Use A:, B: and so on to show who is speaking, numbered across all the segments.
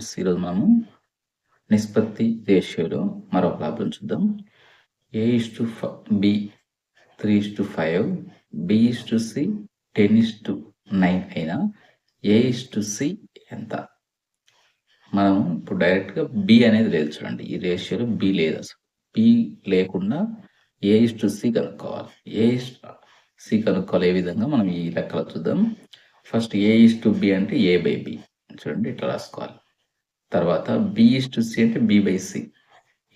A: Friends ఈరోజు మనము నిష్పత్తి రేషియోలో మరో ప్రాబ్లం చూద్దాం. A is to B three is to five B is to C ten is to nine అయినా ఏ ఇస్ టు సి ఎంత? మనం ఇప్పుడు డైరెక్ట్గా బి అనేది లేదు చూడండి ఈ రేషియోలో బి లేదు అసలు. బి లేకుండా ఏ ఇస్ టు సి కనుక్కోవాలి. ఏ ఇస్ సి కనుక్కోవాలి ఏ విధంగా మనం ఈ లెక్కలో చూద్దాం. First A is to B అంటే ఏ బై బి చూడండి ఇట్లా రాసుకోవాలి. తర్వాత బి టు సి అంటే బి బై సి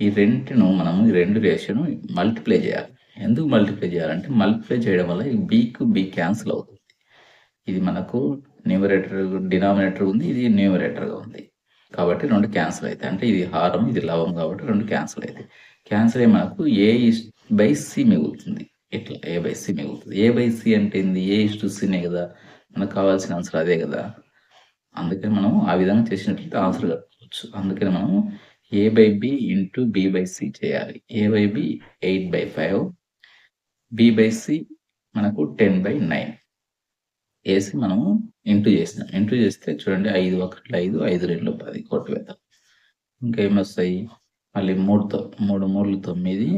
A: ఈ రెండును మనము ఈ రెండు రేషియోను మల్టిప్లై చేయాలి. ఎందుకు మల్టిప్లై చేయాలంటే మల్టిప్లై చేయడం వల్ల ఈ బీకు బి క్యాన్సిల్ అవుతుంది. ఇది మనకు న్యూమరేటర్ డినామినేటర్ ఉంది ఇది న్యూమరేటర్గా ఉంది. కాబట్టి రెండు క్యాన్సిల్ అవుతాయి. అంటే ఇది హారం ఇది లవం కాబట్టి రెండు క్యాన్సిల్ అవుతాయి. క్యాన్సిల్ అయ్యి మనకు ఏ బై సి మిగులుతుంది. ఇట్లా ఏ బై సి మిగులుతుంది. ఏ బై సి అంటే ఏంది? ఏ ఇస్ టు సినే కదా. మనకు కావాల్సిన ఆన్సర్ అదే కదా. అందుకని మనం ఆ విధంగా చేసినట్లయితే ఆన్సర్ కట్టుకోవచ్చు అందుకని మనం A by B into B by C చేయాలి. A by B eight by five. B by C మనకు టెన్ బై నైన్. వేసి మనము ఇంటూ చేసినాం. ఇంటూ చేస్తే చూడండి ఐదు ఒకటి ఐదు ఐదు రెండు పది కొట్టివేద్దాం ఇంకా ఇంకేమొస్తాయి మళ్ళీ మూడుతో మూడు మూడు తొమ్మిది.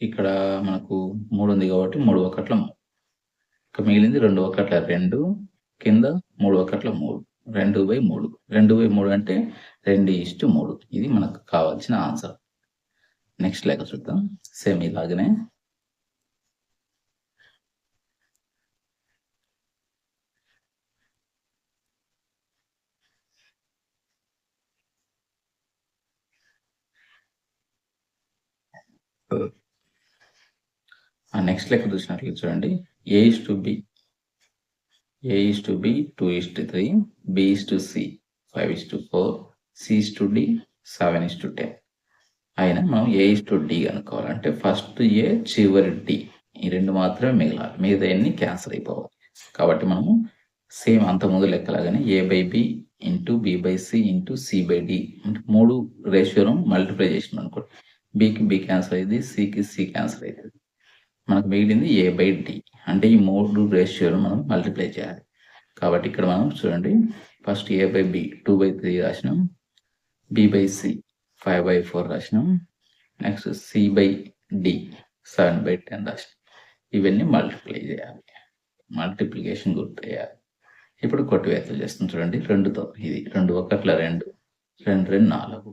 A: ఇక్కడ మనకు మూడు ఉంది కాబట్టి మూడు ఒకట్ల ఇంకా మిగిలింది రెండు ఒకట్ల రెండు. కింద మూడు ఒకట్ల మూడు. రెండు బై మూడు. రెండు బై మూడు అంటే రెండు ఇష్టు మూడు. ఇది మనకు కావాల్సిన ఆన్సర్. నెక్స్ట్ లెక్క చూద్దాం. సేమ్ ఇలాగనే ఆ నెక్స్ట్ లెక్క చూసినట్లు చూడండి. A is to B A is to B two is to three B is to C five is to four C is to D seven is to ten అయినా మనం ఏ is to D అనుకోవాలంటే first ఏ చివరి D ఈ రెండు మాత్రమే మిగలాలి. మిగతా అన్ని cancel అయిపోవాలి. కాబట్టి మనము సేమ్ అంత ముందు లెక్కలాగానే A by B into B by C into C by D అంటే మూడు రేషియోను మల్టిప్లై చేసినాం అనుకోండి. బికి బి క్యాన్సిల్ అయింది సికి సి క్యాన్సిల్ అవుతుంది మనకు మిగిలింది ఏ బై డి అంటే ఈ మూడు రేషియోలు మనం మల్టిప్లై చేయాలి. కాబట్టి ఇక్కడ మనం చూడండి first A by B two by three రాసినాం. B by C five by four రాసినాం. Next C by D seven by ten రాసినాం. ఇవన్నీ మల్టిప్లై చేయాలి. మల్టిప్లికేషన్ గుర్తయ్యాలి ఇప్పుడు కొట్టివేతలు చేస్తాం చూడండి. రెండుతో ఇది రెండు ఒకట్ల రెండు రెండు రెండు నాలుగు.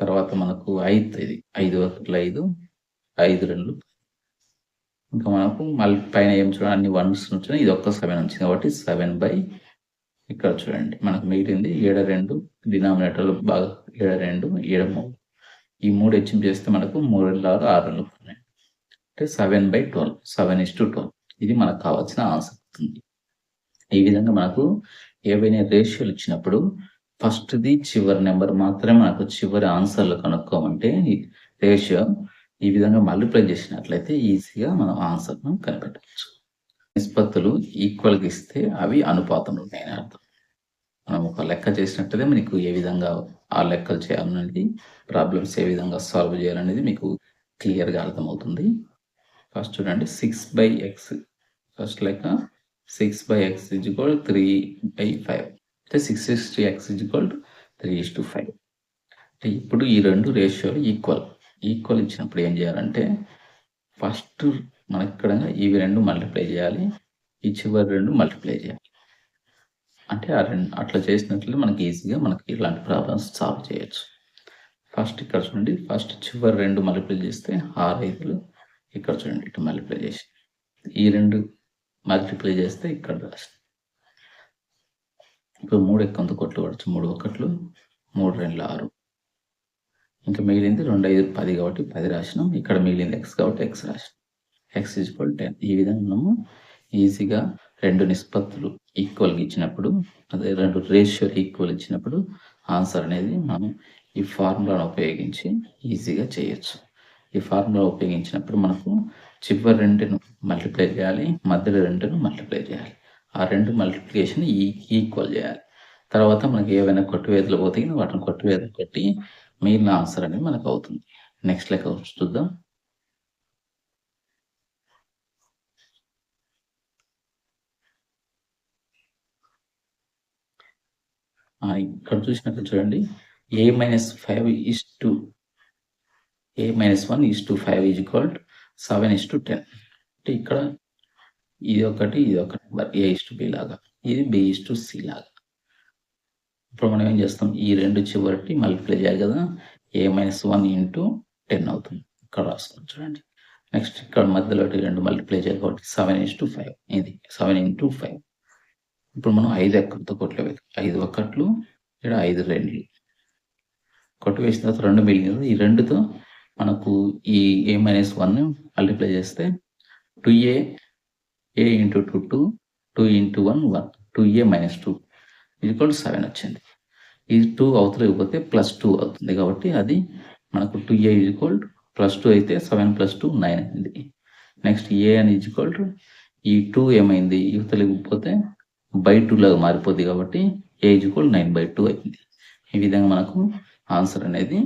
A: తర్వాత మనకు ఐదు ఇది ఐదు ఒకట్ల ఐదు ఐదు రెండు. ఇంకా మనకు మళ్ళీ పైన ఏం చూడండి అన్ని వన్స్ వచ్చినాయి. ఇది ఒక్క సెవెన్ వచ్చింది కాబట్టి సెవెన్ బై ఇక్కడ చూడండి. మనకు మిగిలింది ఏడ రెండు డినామినేటర్లు బాగా ఏడ రెండు ఏడ మూడు. ఈ మూడు హెచ్చింపు చేస్తే మనకు మూడు రెండు ఆరు ఆరు రెండు అంటే seven by twelve seven is to twelve ఇది మనకు కావాల్సిన ఆన్సర్ అవుతుంది. ఈ విధంగా మనకు ఏవైనా రేషియోలు ఇచ్చినప్పుడు ఫస్ట్ది చివరి నెంబర్ మాత్రమే మనకు చివరి ఆన్సర్లు కనుక్కోమంటే రేషియో ఈ విధంగా మల్టిప్లై చేసినట్లయితే ఈజీగా మనం ఆన్సర్ను కనిపెట్టవచ్చు నిష్పత్తులు ఈక్వల్గా ఇస్తే అవి అనుపాతంలో ఉన్నాయని అర్థం. మనం ఒక లెక్క చేసినట్లయితే మీకు ఏ విధంగా ఆ లెక్కలు చేయాలనేది ప్రాబ్లమ్స్ ఏ విధంగా సాల్వ్ చేయాలనేది మీకు క్లియర్గా అర్థమవుతుంది. ఫస్ట్ చూడండి సిక్స్ బై ఎక్స్ ఫస్ట్ లెక్క six by X is equal three by five అంటే six is to X is equal three is to five అంటే ఇప్పుడు ఈ రెండు రేషియోలు ఈక్వల్ ఈక్వల్ ఇచ్చినప్పుడు ఏం చేయాలంటే ఫస్ట్ మనకి ఇక్కడ ఇవి రెండు మల్టిప్లై చేయాలి. ఈ చివరి రెండు మల్టిప్లై చేయాలి. అంటే ఆ రెండు అట్లా చేసినట్లు మనకి ఈజీగా మనకి ఇలాంటి ప్రాబ్లమ్స్ సాల్వ్ చేయొచ్చు. ఫస్ట్ ఇక్కడ చూడండి. ఫస్ట్ చివరి రెండు మల్టిప్లై చేస్తే ఆరు ఐదులు. ఇక్కడ చూడండి. ఇటు మల్టిప్లై చేసి ఈ రెండు మల్టిప్లై చేస్తే ఇక్కడ రాసి ఇప్పుడు మూడు ఎక్కువంత కొట్లు పడచ్చు. మూడు ఒకట్లు. మూడు రెండు ఆరు. ఇంకా మిగిలింది రెండు ఐదు పది కాబట్టి పది రాసినాం. ఇక్కడ మిగిలింది ఎక్స్ కాబట్టి ఎక్స్ రాసినాం. ఎక్స్ ఈజ్వల్ టెన్ ఈ విధంగా మనము ఈజీగా రెండు నిష్పత్తులు ఈక్వల్గా ఇచ్చినప్పుడు అదే రెండు రేషియో ఈక్వల్ ఇచ్చినప్పుడు ఆన్సర్ అనేది మనం ఈ ఫార్ములాను ఉపయోగించి ఈజీగా చేయొచ్చు. ఈ ఫార్ములా ఉపయోగించినప్పుడు మనకు చివరి రెండును మల్టిప్లై చేయాలి మధ్యలో రెండును మల్టిప్లై చేయాలి. ఆ రెండు మల్టిప్లికేషన్ ఈక్వల్ e- చేయాలి. తర్వాత మనకి ఏవైనా కొట్టువేతలు పోతే వాటిని కొట్టువేతలు కొట్టి మిగిలిన ఆన్సర్ అనేది మనకు అవుతుంది. నెక్స్ట్ లెక్క చూద్దాం. ఇక్కడ చూసినట్టు చూడండి. A minus five is to A minus one is to five is equal seven is to ten అంటే ఇక్కడ ఇది ఒకటి ఇది ఒకటి ఏ ఇస్ టు బి లాగా. ఇది బి ఇస్ టు సి లాగా. ఇప్పుడు మనం ఏం చేస్తాం? ఈ రెండు చివరికి మల్టిప్లై చేయాలి కదా? A minus one into ten అవుతుంది. ఇక్కడ రాస్తాం చూడండి. నెక్స్ట్ ఇక్కడ మధ్యలో రెండు మల్టిప్లై చేయాలి కాబట్టి సెవెన్ ఇస్ టు ఫైవ్ ఇది సెవెన్ ఇంటూ ఫైవ్ ఇప్పుడు మనం ఐదు ఎక్కడితో కొట్టలేదు ఐదు ఒక్కట్లు ఇక్కడ ఐదు రెండు. కొట్టు వేసిన తర్వాత రెండు మిగిలింది ఈ రెండుతో మనకు ఈ ఏ మైనస్ వన్ మల్టిప్లై చేస్తే two A A into two two two into one one two A minus two equal seven వచ్చింది. ఈ టూ అవతల ఇవ్వకపోతే ప్లస్ టూ అవుతుంది కాబట్టి అది మనకు two A equal plus two అయితే సెవెన్ ప్లస్ టూ నైన్ అయింది. నెక్స్ట్ ఏ అని ఈక్వల్ టు ఈ టూ ఏమైంది? యువతలు ఇవ్వకపోతే బై టూ లాగా మారిపోద్ది కాబట్టి A equal nine by two అయింది. ఈ విధంగా మనకు ఆన్సర్ అనేది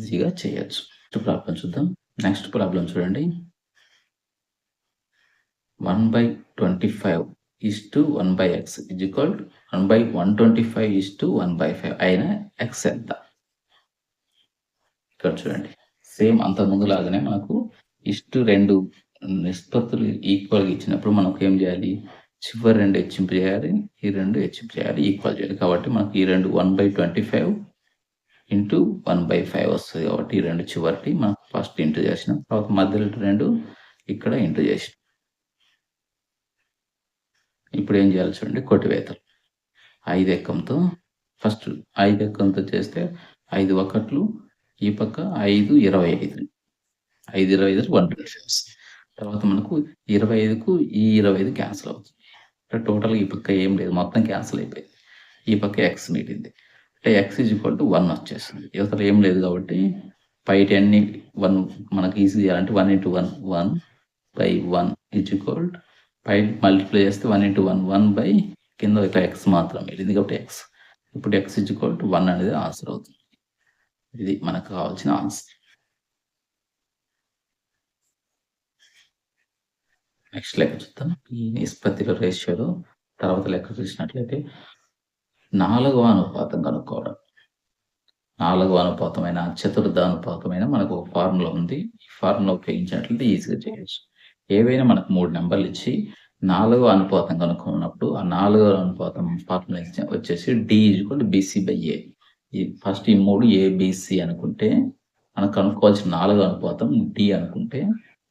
A: ఈజీగా చేయొచ్చు. నెక్స్ట్ ప్రాబ్లం చూద్దాం. నెక్స్ట్ ప్రాబ్లం చూడండి. One by twenty five is to one by X is equal one by one twenty five is to one by five అయిన ఎక్స్ ఎంత? ఇక్కడ చూడండి. సేమ్ అంత ముందు లాగానే మనకు ఇష్టు రెండు నిష్పత్తులు ఈక్వల్గా ఇచ్చినప్పుడు మనకు ఏం చేయాలి? చివరి రెండు హెచ్చింపు చేయాలి ఈ రెండు హెచ్చింపు చేయాలి ఈక్వల్ చేయాలి. కాబట్టి మనకు ఈ రెండు one by twenty five into one by five వస్తుంది కాబట్టి ఈ రెండు చివరికి మనం ఫస్ట్ ఇంటూ చేసినాం తర్వాత మధ్యలో రెండు ఇక్కడ ఇంటూ చేసినాం. ఇప్పుడు ఏం చేయాలి చూడండి? కొట్టివేతలు. ఐదు ఎక్కంతో ఫస్ట్ ఐదు ఎక్కంతో చేస్తే ఐదు ఒకట్లు ఈ పక్క ఐదు ఇరవై ఐదు. ఐదు ఇరవై ఐదు వన్ ట్వంటీ ఫైవ్ తర్వాత మనకు ఇరవై ఐదుకు ఈ ఇరవై ఐదు క్యాన్సిల్ అవుతుంది. అంటే టోటల్గా ఈ పక్క ఏం లేదు మొత్తం క్యాన్సిల్ అయిపోయింది. ఈ పక్క ఎక్స్ మిగిలింది అంటే X is equal to one వచ్చేస్తుంది యువతలు ఏం లేదు కాబట్టి పై అన్ని వన్ మనకి ఈజీ చేయాలంటే one into one one by one is equal pi multiply చేస్తే one into one one by కింద ఇట్లా ఎక్స్ మాత్రం ఇది కాబట్టి ఎక్స్ ఇప్పుడు X is equal to one అనేది ఆన్సర్ అవుతుంది. ఇది మనకు కావాల్సిన ఆన్సర్ నెక్స్ట్ లెక్క చూద్దాం. ఈ నిష్పత్తిల రేషియోలో తర్వాత లెక్క చూసినట్లయితే నాలుగవ అనుపాతం కనుక్కోవడం. నాలుగవ అనుపాతమైన చతుర్థ అనుపాతమైన మనకు ఒక ఫార్ములా ఉంది. ఈ ఫార్ములా ఉపయోగించినట్లయితే ఈజీగా చేయొచ్చు. ఏవైనా మనకు మూడు నెంబర్లు ఇచ్చి నాలుగో అనుపాతం కనుక్కున్నప్పుడు ఆ నాలుగో అనుపాతం ఫార్ములా వచ్చేసి డి ఈజ్వల్ బీసీ బై ఏ ఈ ఫస్ట్ ఈ మూడు ఏబిసి అనుకుంటే మనం కనుక్కోవాల్సిన నాలుగో అనుపాతం డి అనుకుంటే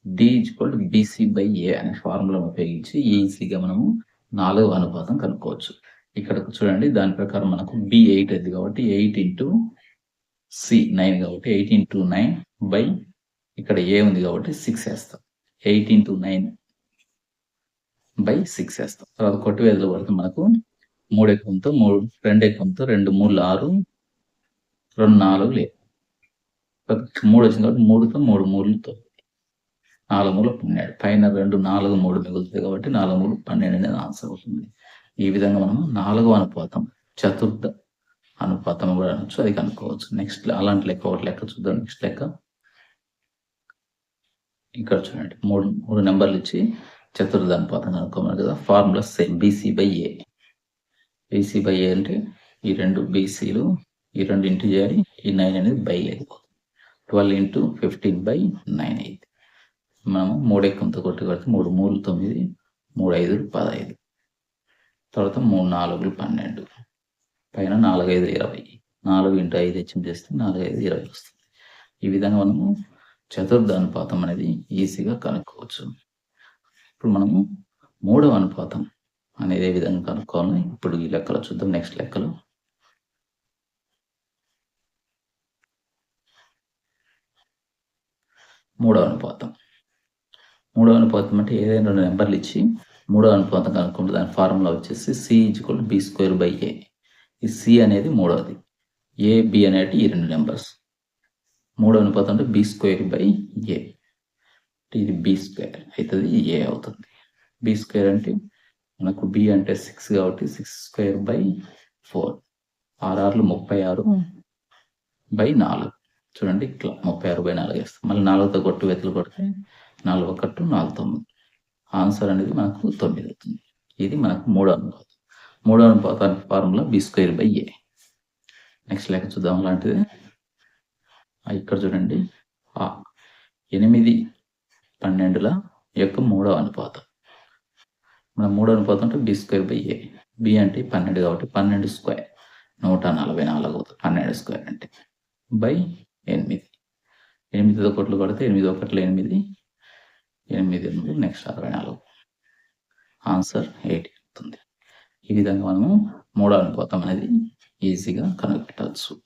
A: d is equal BC by a అనే ఫార్ములా ఉపయోగించి ఈజీగా మనము నాలుగో అనుపాతం కనుక్కోవచ్చు. ఇక్కడ చూడండి దాని ప్రకారం మనకు బి ఎయిట్ అది కాబట్టి ఎయిట్ ఇంటూ సి నైన్ కాబట్టి ఎయిట్ ఇంటూ నైన్ బై ఇక్కడ ఏ ఉంది కాబట్టి సిక్స్ వేస్తాం. Eight into nine by six వేస్తాం. తర్వాత కొట్టివేదలు పడితే మనకు మూడు ఎకంతో మూడు రెండు ఎకంతో రెండు మూడు ఆరు రెండు నాలుగు లేదు మూడు వచ్చింది కాబట్టి మూడుతో మూడు మూడుతో నాలుగు మూడు పన్నెండు. పైన రెండు నాలుగు మూడు మిగులుతుంది కాబట్టి నాలుగు మూడు పన్నెండు అనేది ఆన్సర్ అవుతుంది. ఈ విధంగా మనం నాలుగు అనుపాతం చతుర్థ అనుపాతం కూడా అనొచ్చు అది కనుక్కోవచ్చు. నెక్స్ట్ అలాంటి లెక్క ఒకటి లెక్క చూద్దాం. నెక్స్ట్ లెక్క. ఇక్కడ చూడండి. మూడు మూడు నెంబర్లు ఇచ్చి చతుర్థ అనుపాతం కనుక్కోమని కదా formula same BC by A BC by A అంటే ఈ రెండు బీసీలు ఈ రెండు ఇంటూ చేయాలి ఈ నైన్ అనేది బై అయిపోతుంది. Twelve into fifteen by nine అయింది మనము మూడు ఎక్కంతో కొట్టి కొడితే మూడు మూడు తొమ్మిది మూడు ఐదు పదహైదు. తర్వాత మూడు నాలుగులు పన్నెండు. పైన నాలుగు ఐదు ఇరవై. నాలుగు ఇంటూ ఐదు హెచ్చం చేస్తే నాలుగు ఐదు ఇరవై వస్తుంది. ఈ విధంగా మనము చతుర్థ అనుపాతం అనేది ఈజీగా కనుక్కోవచ్చు. ఇప్పుడు మనము మూడవ అనుపాతం అనేది ఏ విధంగా కనుక్కోవాలని ఇప్పుడు ఈ లెక్కలో చూద్దాం. నెక్స్ట్ లెక్కలో. మూడవ అనుపాతం. మూడవ అనుపాతం అంటే ఏదైనా రెండు నెంబర్లు ఇచ్చి మూడవ అనుపాతం కనుక్కుంటే దాని ఫార్ములా వచ్చేసి C equal B square by A ఈ సి అనేది మూడవది. ఏ బి అనేటి ఈ రెండు నెంబర్స్. మూడవ అనుపాతం అంటే బి స్క్వేర్ బై ఏ ఇది బి స్క్వేర్ అవుతుంది ఏ అవుతుంది. బి స్క్వేర్ అంటే మనకు బి అంటే సిక్స్ కాబట్టి సిక్స్ స్క్వేర్ బై ఫోర్ ఆరు ఆరులు ముప్పై ఆరు బై నాలుగు. చూడండి ఇట్లా ముప్పై ఆరు బై నాలుగు వేస్తాం. మళ్ళీ నాలుగుతో కొట్టు వెతులు కొడితే నాలుగు ఒకట్టు నాలుగు తొమ్మిది. ఆన్సర్ అనేది మనకు తొమ్మిది అవుతుంది. ఇది మనకు మూడో అనుపాతం. మూడో అనుపాతానికి formula B square by A next లెక్క చూద్దాం లాంటిది ఆ, ఇక్కడ చూడండి. ఎనిమిది పన్నెండుల యొక్క మూడవ అనుపాతం. మన మూడో అనుపాతం అంటే B square by A B అంటే పన్నెండు కాబట్టి పన్నెండు స్క్వేర్ నూట నలభై నాలుగు అవుతుంది. పన్నెండు స్క్వేర్ అంటే. బై ఎనిమిది. ఎనిమిది ఒకట్లు కొడితే ఎనిమిది ఒకట్లు ఎనిమిది. ఎనిమిది ఎనిమిది నెక్స్ట్ అరవై నాలుగు. ఆన్సర్ ఎయిట్ అవుతుంది. ఈ విధంగా మనము మూడో అనుపాతం అనేది ఈజీగా కనుగొట్టవచ్చు